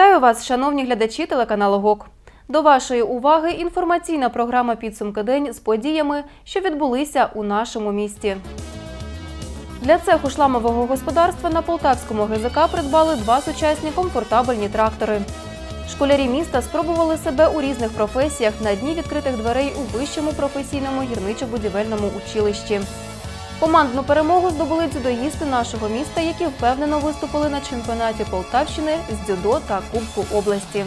Вітаю вас, шановні глядачі телеканалу ГОК. До вашої уваги інформаційна програма Підсумки день з подіями, що відбулися у нашому місті. Для цеху шламового господарства на Полтавському ГЗК придбали два сучасні комфортабельні трактори. Школярі міста спробували себе у різних професіях на дні відкритих дверей у вищому професійному гірничо-будівельному училищі. Командну перемогу здобули дзюдоїсти нашого міста, які впевнено виступили на чемпіонаті Полтавщини з дзюдо та Кубку області.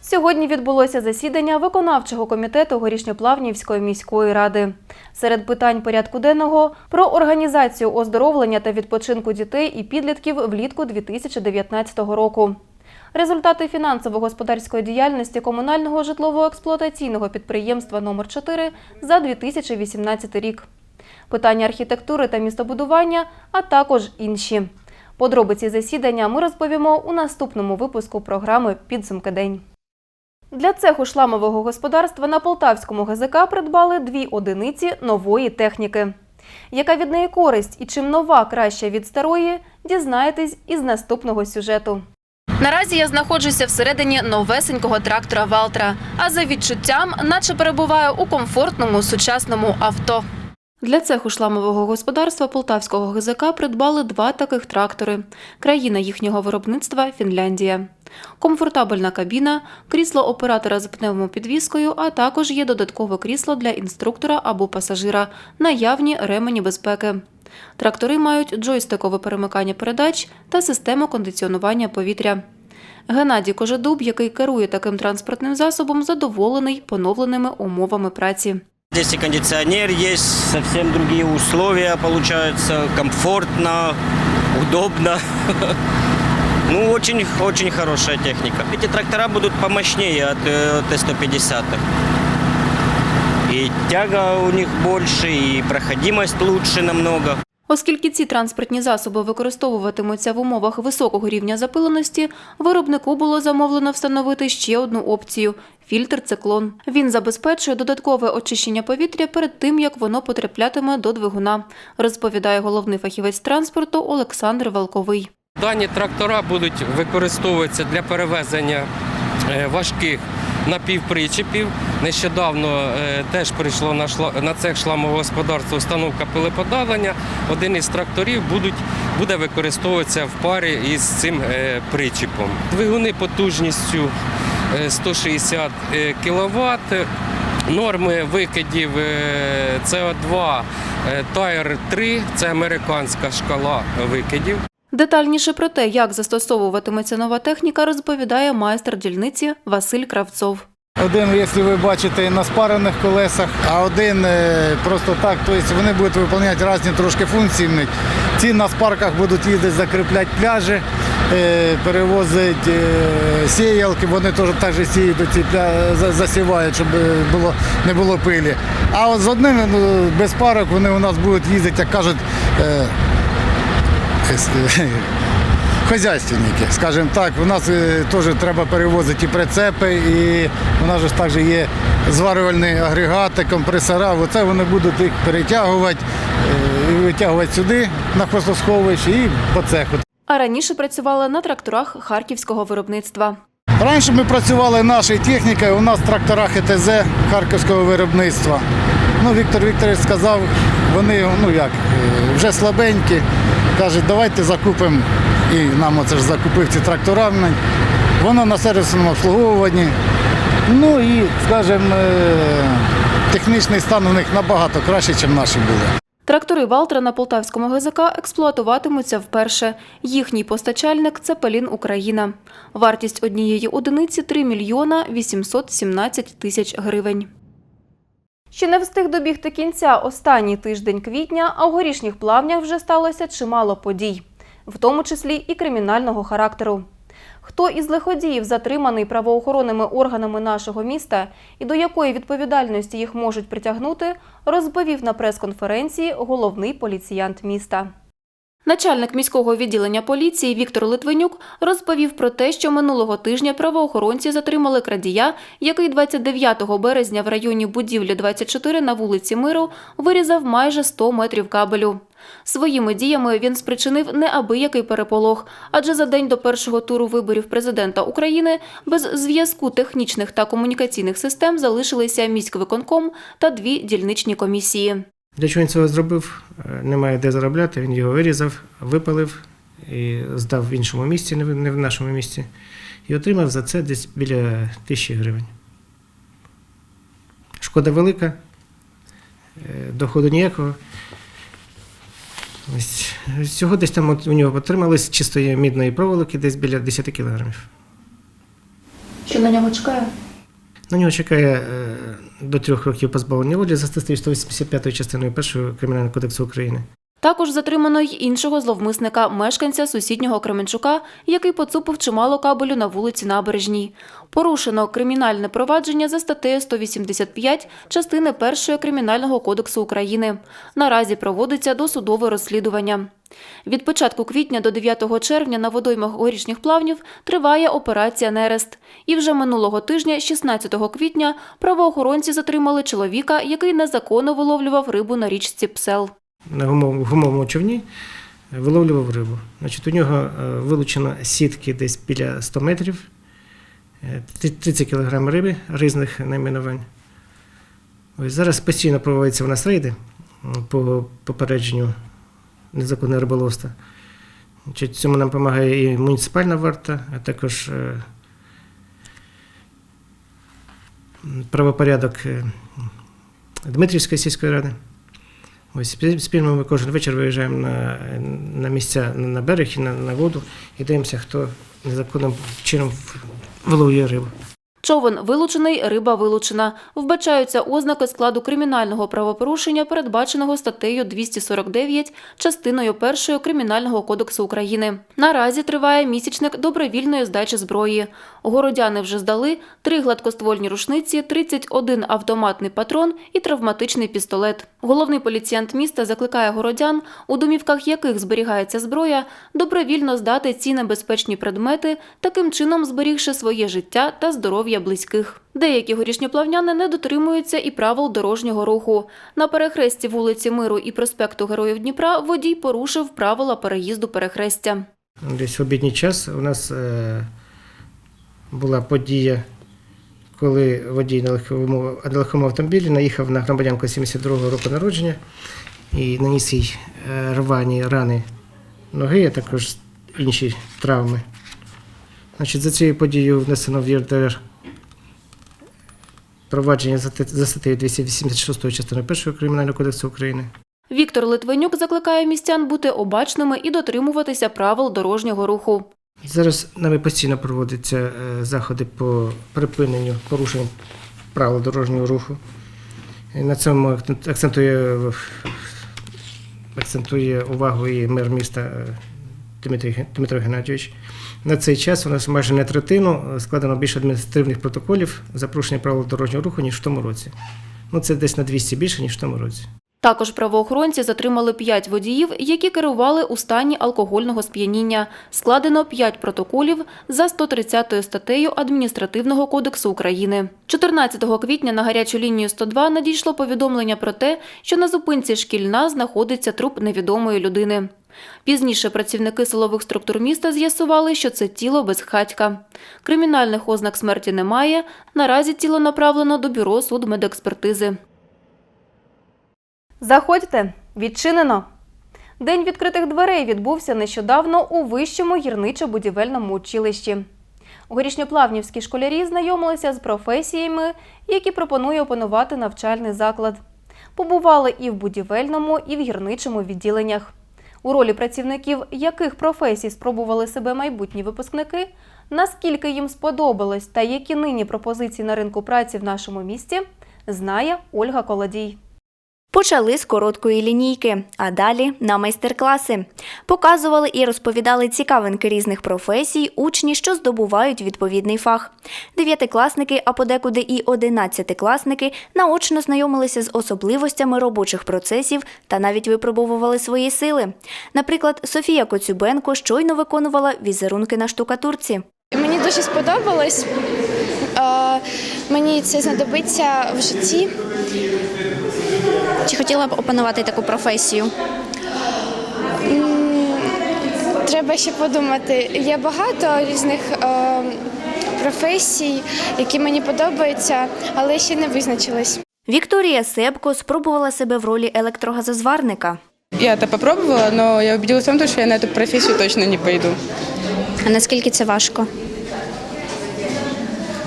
Сьогодні відбулося засідання виконавчого комітету Горішньоплавнівської міської ради. Серед питань порядку денного про організацію оздоровлення та відпочинку дітей і підлітків влітку 2019 року. Результати фінансово-господарської діяльності комунального житлово-експлуатаційного підприємства номер 4 за 2018 рік. Питання архітектури та містобудування, а також інші. Подробиці засідання ми розповімо у наступному випуску програми Підсумки день. Для цеху шламового господарства на Полтавському ГЗК придбали дві одиниці нової техніки. Яка від неї користь і чим нова краща від старої, дізнаєтесь із наступного сюжету. Наразі я знаходжуся всередині новесенького трактора Валтра, а за відчуттям, наче перебуваю у комфортному сучасному авто. Для цеху шламового господарства Полтавського ГЗК придбали два таких трактори. Країна їхнього виробництва Фінляндія. Комфортабельна кабіна, крісло оператора з пневмопідвіскою, а також є додаткове крісло для інструктора або пасажира, наявні ремені безпеки. Трактори мають джойстикове перемикання передач та систему кондиціонування повітря. Геннадій Кожедуб, який керує таким транспортним засобом, задоволений поновленими умовами праці. Здесь и кондиционер есть, совсем другие условия получаются, комфортно, удобно. Ну, очень, очень хорошая техника. Эти трактора будут помощнее от, э, Т-150. И тяга у них больше, и проходимость лучше намного. Оскільки ці транспортні засоби використовуватимуться в умовах високого рівня запиленості, виробнику було замовлено встановити ще одну опцію фільтр циклон. Він забезпечує додаткове очищення повітря перед тим, як воно потраплятиме до двигуна, розповідає головний фахівець транспорту Олександр Валковий. Дані трактора будуть використовуватися для перевезення е, важких напівпричепів. Нещодавно е, теж прийшло на, цех шламового установка пилеподавлення. Один із тракторів будуть, буде використовуватися в парі із цим е, причепом. Двигуни потужністю е, 160 кВт. Норми викидів е, СО2 е, Tire 3 це американська шкала викидів. Детальніше про те, як застосовуватиметься нова техніка, розповідає майстер дільниці Василь Кравцов. Один, якщо ви бачите, на спарених колесах, а один е, просто так. Тобто вони будуть виконувати різні трошки функції. Ці на спарках будуть їздити, закріпляти пляжі, е, перевозити е, сіялки, вони теж так же сіють, засівають, щоб було, не було пилі. А от з одним ну, без парок вони у нас будуть їздити, як кажуть, хазяйственники, скажімо так. У нас е, теж треба перевозити і прицепи, і у нас ж також є зварювальні агрегати, компресора. Оце вони будуть їх перетягувати е, і витягувати сюди на хвостосховище і по цеху. А раніше працювали на тракторах харківського виробництва. Раніше ми працювали нашою технікою, у нас трактора ХТЗ харківського виробництва. Ну, Віктор Вікторович сказав, вони ну як, е, вже слабенькі. Каже, давайте закупимо. І нам оце ж закупив ці трактора. Воно на сервісному обслуговуванні. Ну і, скажімо, е, технічний стан у них набагато краще, ніж наші були. Трактори Валтра на Полтавському ГЗК експлуатуватимуться вперше. Їхній постачальник це Пелін Україна. Вартість однієї одиниці 3 мільйона 817 тисяч гривень. Ще не встиг добігти кінця останній тиждень квітня, а у горішніх плавнях вже сталося чимало подій, в тому числі і кримінального характеру. Хто із лиходіїв затриманий правоохоронними органами нашого міста і до якої відповідальності їх можуть притягнути, розповів на прес-конференції головний поліціянт міста. Начальник міського відділення поліції Віктор Литвинюк розповів про те, що минулого тижня правоохоронці затримали крадія, який 29 березня в районі будівлі 24 на вулиці Миру вирізав майже 100 метрів кабелю. Своїми діями він спричинив неабиякий переполох, адже за день до першого туру виборів президента України без зв'язку технічних та комунікаційних систем залишилися міськвиконком та дві дільничні комісії. Для чого він цього зробив? Е, Немає де заробляти, він його вирізав, випалив і здав в іншому місці, не в нашому місці, і отримав за це десь біля тисячі гривень. Шкода велика, е, доходу ніякого. Ось Всього десь там у нього отрималось чистої мідної проволоки десь біля 10 кілограмів. Що на нього чекає? На нього чекає е, до трьох років позбавлення волі за статтею 185 частиною першого Кримінального кодексу України. Також затримано й іншого зловмисника, мешканця сусіднього Кременчука, який поцупив чимало кабелю на вулиці Набережній. Порушено кримінальне провадження за статтею 185 частини 1 Кримінального кодексу України. Наразі проводиться досудове розслідування. Від початку квітня до 9 червня на водоймах горішніх плавнів триває операція «Нерест». І вже минулого тижня, 16 квітня, правоохоронці затримали чоловіка, який незаконно виловлював рибу на річці Псел. На гумов- гумовому човні е, виловлював рибу. Значить, у нього е, вилучено сітки десь біля 100 метрів, е, 30 кг риби різних найменувань. Ось зараз постійно проводяться у нас рейди по попередженню незаконного риболовства. Значить, цьому нам допомагає і муніципальна варта, а також е, правопорядок е, Дмитрівської сільської ради. Ось спі- спільно ми кожен вечір виїжджаємо на, на місця на берег і на, на воду і дивимося, хто незаконним чином виловлює рибу. Човен вилучений, риба вилучена. Вбачаються ознаки складу кримінального правопорушення, передбаченого статтею 249 частиною 1 Кримінального кодексу України. Наразі триває місячник добровільної здачі зброї. Городяни вже здали три гладкоствольні рушниці, 31 автоматний патрон і травматичний пістолет. Головний поліціянт міста закликає городян, у домівках яких зберігається зброя, добровільно здати ці небезпечні предмети, таким чином зберігши своє життя та здоров'я близьких. Деякі горішньоплавняни не дотримуються і правил дорожнього руху. На перехресті вулиці Миру і проспекту Героїв Дніпра водій порушив правила переїзду перехрестя. Десь в обідній час у нас е, була подія, коли водій на легкому, на легкому автомобілі наїхав на громадянку 72-го року народження і наніс їй е, рвані рани ноги, а також інші травми. Значить, за цією подією внесено в ЄРДР провадження за статтею 286 частини 1 Кримінального кодексу України. Віктор Литвинюк закликає містян бути обачними і дотримуватися правил дорожнього руху. Зараз нами постійно проводяться е, заходи по припиненню порушень правил дорожнього руху. І на цьому акцентує, акцентує увагу і мер міста е, Дмитро Геннадійович. На цей час у нас майже на третину е, складено більше адміністративних протоколів за порушення правил дорожнього руху, ніж в тому році. Ну, це десь на 200 більше, ніж в тому році. Також правоохоронці затримали п'ять водіїв, які керували у стані алкогольного сп'яніння. Складено п'ять протоколів за 130 статтею Адміністративного кодексу України. 14 квітня на гарячу лінію 102 надійшло повідомлення про те, що на зупинці шкільна знаходиться труп невідомої людини. Пізніше працівники силових структур міста з'ясували, що це тіло безхатька. Кримінальних ознак смерті немає. Наразі тіло направлено до бюро судмедекспертизи. Заходьте, відчинено. День відкритих дверей відбувся нещодавно у вищому гірничо-будівельному училищі. Горішньоплавнівські школярі знайомилися з професіями, які пропонує опанувати навчальний заклад. Побували і в будівельному, і в гірничому відділеннях. У ролі працівників яких професій спробували себе майбутні випускники, наскільки їм сподобалось та які нині пропозиції на ринку праці в нашому місті, знає Ольга Колодій. Почали з короткої лінійки, а далі на майстер-класи. Показували і розповідали цікавинки різних професій, учні, що здобувають відповідний фах. Дев'ятикласники, а подекуди і одинадцятикласники наочно знайомилися з особливостями робочих процесів та навіть випробовували свої сили. Наприклад, Софія Коцюбенко щойно виконувала візерунки на штукатурці. Мені дуже сподобалось. Мені це знадобиться в житті. Чи хотіла б опанувати таку професію? Треба ще подумати. Є багато різних е, професій, які мені подобаються, але ще не визначилась. Вікторія Себко спробувала себе в ролі електрогазозварника. Я это попробовала, но я убедилась в том, что я на эту профессию точно не пойду. А наскільки це важко?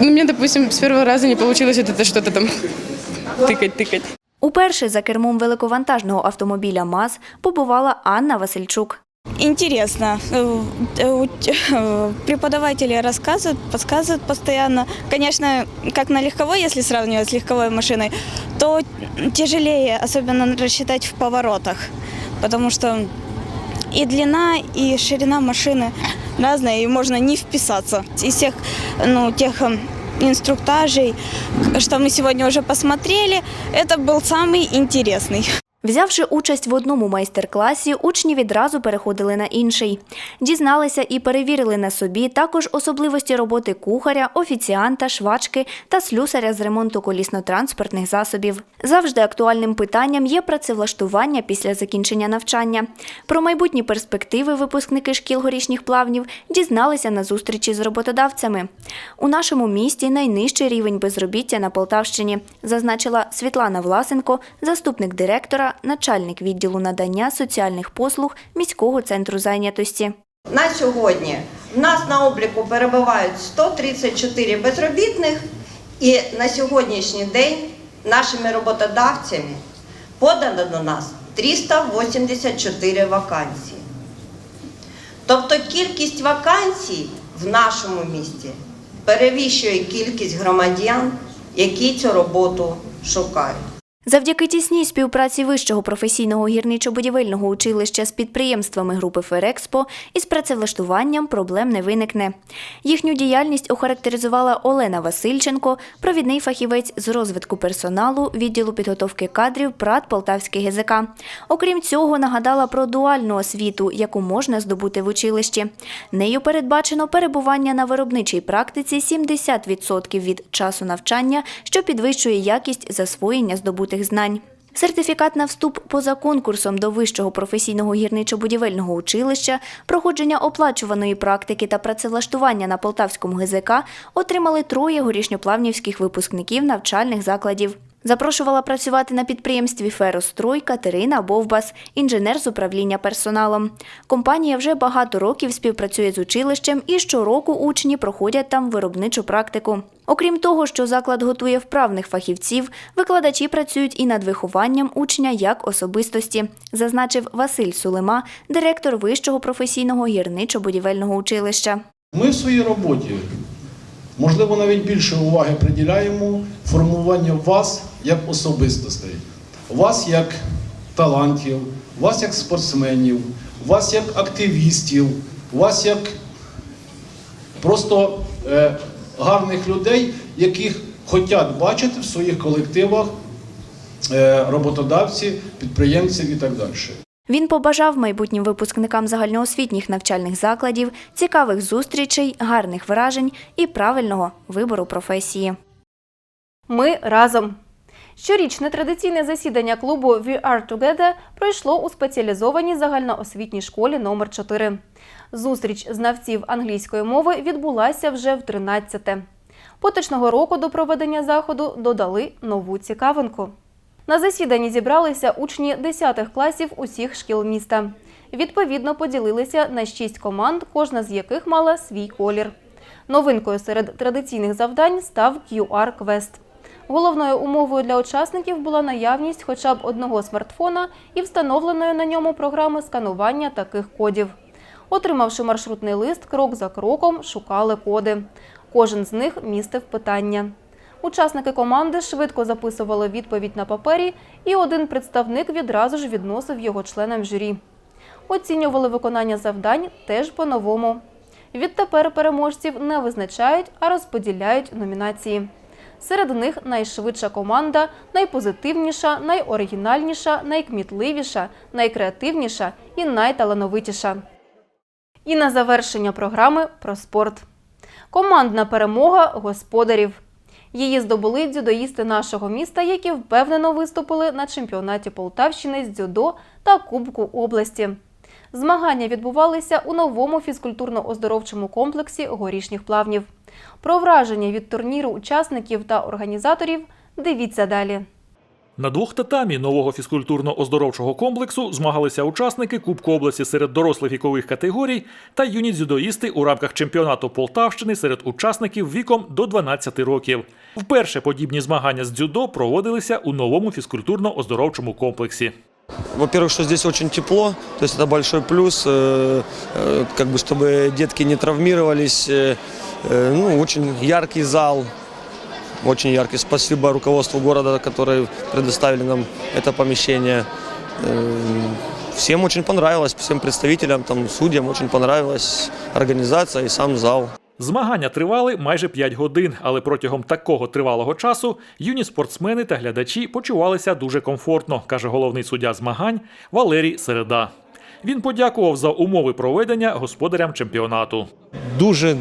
Ну, мне, допустим, с первого раза не получилось вот это что-то там тыкать, тыкать. Уперше за кермом великовантажного автомобіля МАЗ побувала Анна Васильчук. Интересно. Э, э, э, Преподаватели рассказывают, подсказывают постоянно. Конечно, как на легковой, если сравнивать с легковой машиной, то тяжелее, особенно рассчитать в поворотах, потому что и длина, и ширина машины разная, и можно не вписаться. Из всех ну, тех э, инструктажей, что мы сегодня уже посмотрели, это был самый интересный. Взявши участь в одному майстер-класі, учні відразу переходили на інший. Дізналися і перевірили на собі також особливості роботи кухаря, офіціанта, швачки та слюсаря з ремонту колісно-транспортних засобів. Завжди актуальним питанням є працевлаштування після закінчення навчання. Про майбутні перспективи випускники шкіл горішніх плавнів дізналися на зустрічі з роботодавцями. У нашому місті найнижчий рівень безробіття на Полтавщині, зазначила Світлана Власенко, заступник директора, начальник відділу надання соціальних послуг міського центру зайнятості. На сьогодні в нас на обліку перебувають 134 безробітних, і на сьогоднішній день нашими роботодавцями подано до нас 384 вакансії. Тобто кількість вакансій в нашому місті перевищує кількість громадян, які цю роботу шукають. Завдяки тісній співпраці вищого професійного гірничо-будівельного училища з підприємствами групи Ферекспо із працевлаштуванням проблем не виникне. Їхню діяльність охарактеризувала Олена Васильченко, провідний фахівець з розвитку персоналу відділу підготовки кадрів ПРАТ Полтавський ГЗК. Окрім цього, нагадала про дуальну освіту, яку можна здобути в училищі. Нею передбачено перебування на виробничій практиці 70% від часу навчання, що підвищує якість засвоєння здобутих знань. Сертифікат на вступ поза конкурсом до вищого професійного гірничо-будівельного училища, проходження оплачуваної практики та працевлаштування на Полтавському ГЗК отримали троє горішньоплавнівських випускників навчальних закладів. Запрошувала працювати на підприємстві «Ферострой» Катерина Бовбас, інженер з управління персоналом. Компанія вже багато років співпрацює з училищем і щороку учні проходять там виробничу практику. Окрім того, що заклад готує вправних фахівців, викладачі працюють і над вихованням учня як особистості, зазначив Василь Сулема, директор вищого професійного гірничо-будівельного училища. Ми в своїй роботі, можливо, навіть більше уваги приділяємо формуванню вас як особистостей, вас як талантів, вас як спортсменів, вас як активістів, вас як просто е, гарних людей, яких хочуть бачити в своїх колективах е, роботодавці, підприємців і так далі. Він побажав майбутнім випускникам загальноосвітніх навчальних закладів цікавих зустрічей, гарних вражень і правильного вибору професії. Ми разом. Щорічне традиційне засідання клубу We Are Together пройшло у спеціалізованій загальноосвітній школі номер 4 Зустріч знавців англійської мови відбулася вже в 13-те. Поточного року до проведення заходу додали нову цікавинку. На засіданні зібралися учні 10 класів усіх шкіл міста. Відповідно, поділилися на 6 команд, кожна з яких мала свій колір. Новинкою серед традиційних завдань став QR-квест. Головною умовою для учасників була наявність хоча б одного смартфона і встановленої на ньому програми сканування таких кодів. Отримавши маршрутний лист, крок за кроком шукали коди. Кожен з них містив питання. Учасники команди швидко записували відповідь на папері, і один представник відразу ж відносив його членам журі. Оцінювали виконання завдань теж по-новому. Відтепер переможців не визначають, а розподіляють номінації. Серед них найшвидша команда, найпозитивніша, найоригінальніша, найкмітливіша, найкреативніша і найталановитіша. І на завершення програми про спорт. Командна перемога господарів. Її здобули дзюдоїсти нашого міста, які впевнено виступили на чемпіонаті Полтавщини з дзюдо та Кубку області. Змагання відбувалися у новому фізкультурно-оздоровчому комплексі горішніх плавнів. Про враження від турніру учасників та організаторів дивіться далі. На двох татамі нового фізкультурно-оздоровчого комплексу змагалися учасники Кубку області серед дорослих вікових категорій та юні дзюдоїсти у рамках чемпіонату Полтавщини серед учасників віком до 12 років. Вперше подібні змагання з дзюдо проводилися у новому фізкультурно-оздоровчому комплексі. Во-первых, что здесь очень тепло, то есть это большой плюс, э, э, как бы чтобы детки не травмировались. Э, э, ну, очень яркий зал, очень яркий. Спасибо руководству города, которые предоставили нам это помещение. Э, всем очень понравилось, всем представителям, там, судьям очень понравилась организация и сам зал. Змагання тривали майже 5 годин, але протягом такого тривалого часу юні спортсмени та глядачі почувалися дуже комфортно, каже головний суддя змагань Валерій Середа. Він подякував за умови проведення господарям чемпіонату. Дуже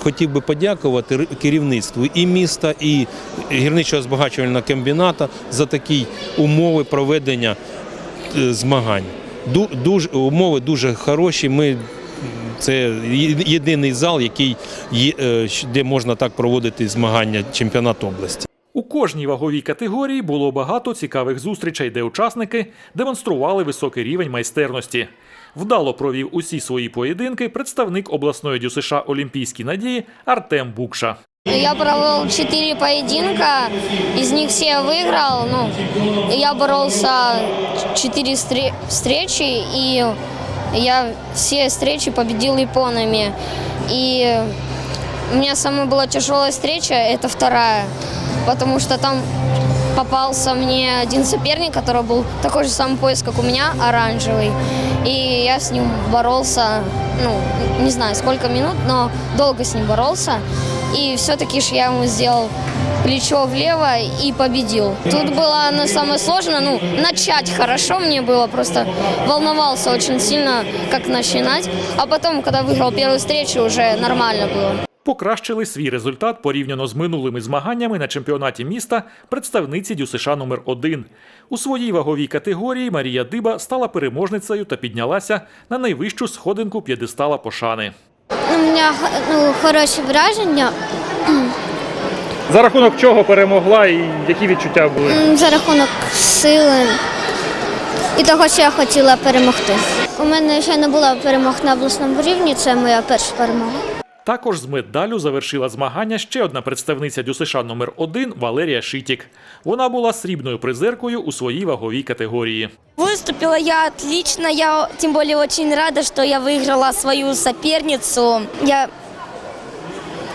хотів би подякувати керівництву і міста, і гірничого збагачувального комбіната за такі умови проведення е, змагань. Дуже, умови дуже хороші. Ми це єдиний зал, який є, е, де можна так проводити змагання чемпіонату області. У кожній ваговій категорії було багато цікавих зустрічей, де учасники демонстрували високий рівень майстерності Вдало провів усі свої поєдинки представник обласної ДЮСШ Олімпійські надії Артем Букша. Я провел четыре поединка, из них все я выиграл. Ну, я боролся четыре стре- встречи, и я все встречи победил японами. И у меня самая была тяжелая встреча, это вторая, потому что там попался мне один соперник, который был такой же самый пояс, как у меня, оранжевый. И я с ним боролся, ну, не знаю сколько минут, но долго с ним боролся. И все-таки ж я ему сделал плечо влево и победил. Тут было ну, самое сложное, ну, начать хорошо мне было, просто волновался очень сильно, как начинать. А потом, когда выиграл первую встречу, уже нормально было. Покращили свій результат порівняно з минулими змаганнями на чемпіонаті міста представниці ДЮСШ номер 1 У своїй ваговій категорії Марія Диба стала переможницею та піднялася на найвищу сходинку п'єдестала пошани. У мене ну, хороші враження За рахунок чого перемогла і які відчуття були? за рахунок сили і того, що я хотіла перемогти. У мене ще не було перемог на обласному рівні, це моя перша перемога. Також з медаллю завершила змагання ще одна представниця ДЮСШ номер 1 Валерія Шитік. Вона була срібною призеркою у своїй ваговій категорії. Выступила я отлично, я тем более очень рада, что я выиграла свою соперницу. Я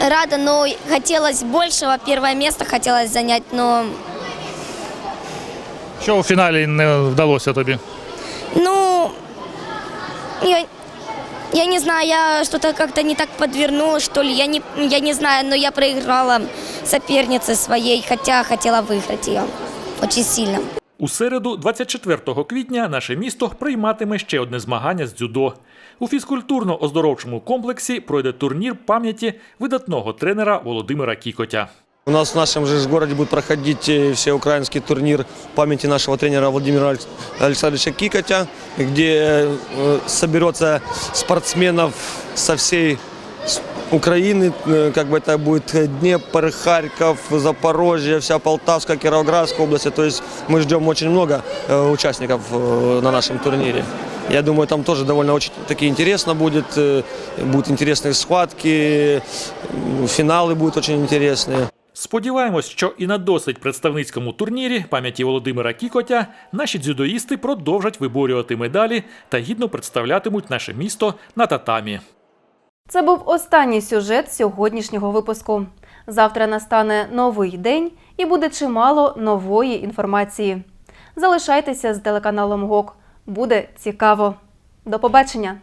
рада, но хотелось большего, первое место хотелось занять, но Що у фіналі не вдалося тобі? ну я, я не знаю, я что-то как-то не так подвернула, что ли, я не, я не знаю, но я проиграла сопернице своей, хотя хотела выиграть ее очень сильно. У середу, 24 квітня, наше місто прийматиме ще одне змагання з дзюдо. У фізкультурно-оздоровчому комплексі пройде турнір пам'яті видатного тренера Володимира Кікотя. У нас в нашем же городе будет проходить э, всеукраинский турнир памяти нашего тренера Владимира Александровича Кикотя, где э, соберется спортсменов со всей Украины, э, как бы это будет Днепр, Харьков, Запорожье, вся Полтавская, Кировоградская область. То есть мы ждем очень много участников на нашем турнире. Я думаю, там тоже довольно очень таки интересно будет. Будут интересные схватки, финалы будут очень интересные. Сподіваємось, що і на досить представницькому турнірі пам'яті Володимира Кікотя наші дзюдоїсти продовжать виборювати медалі та гідно представлятимуть наше місто на татамі. Це був останній сюжет сьогоднішнього випуску. Завтра настане новий день і буде чимало нової інформації. Залишайтеся з телеканалом ГОК. Буде цікаво. До побачення!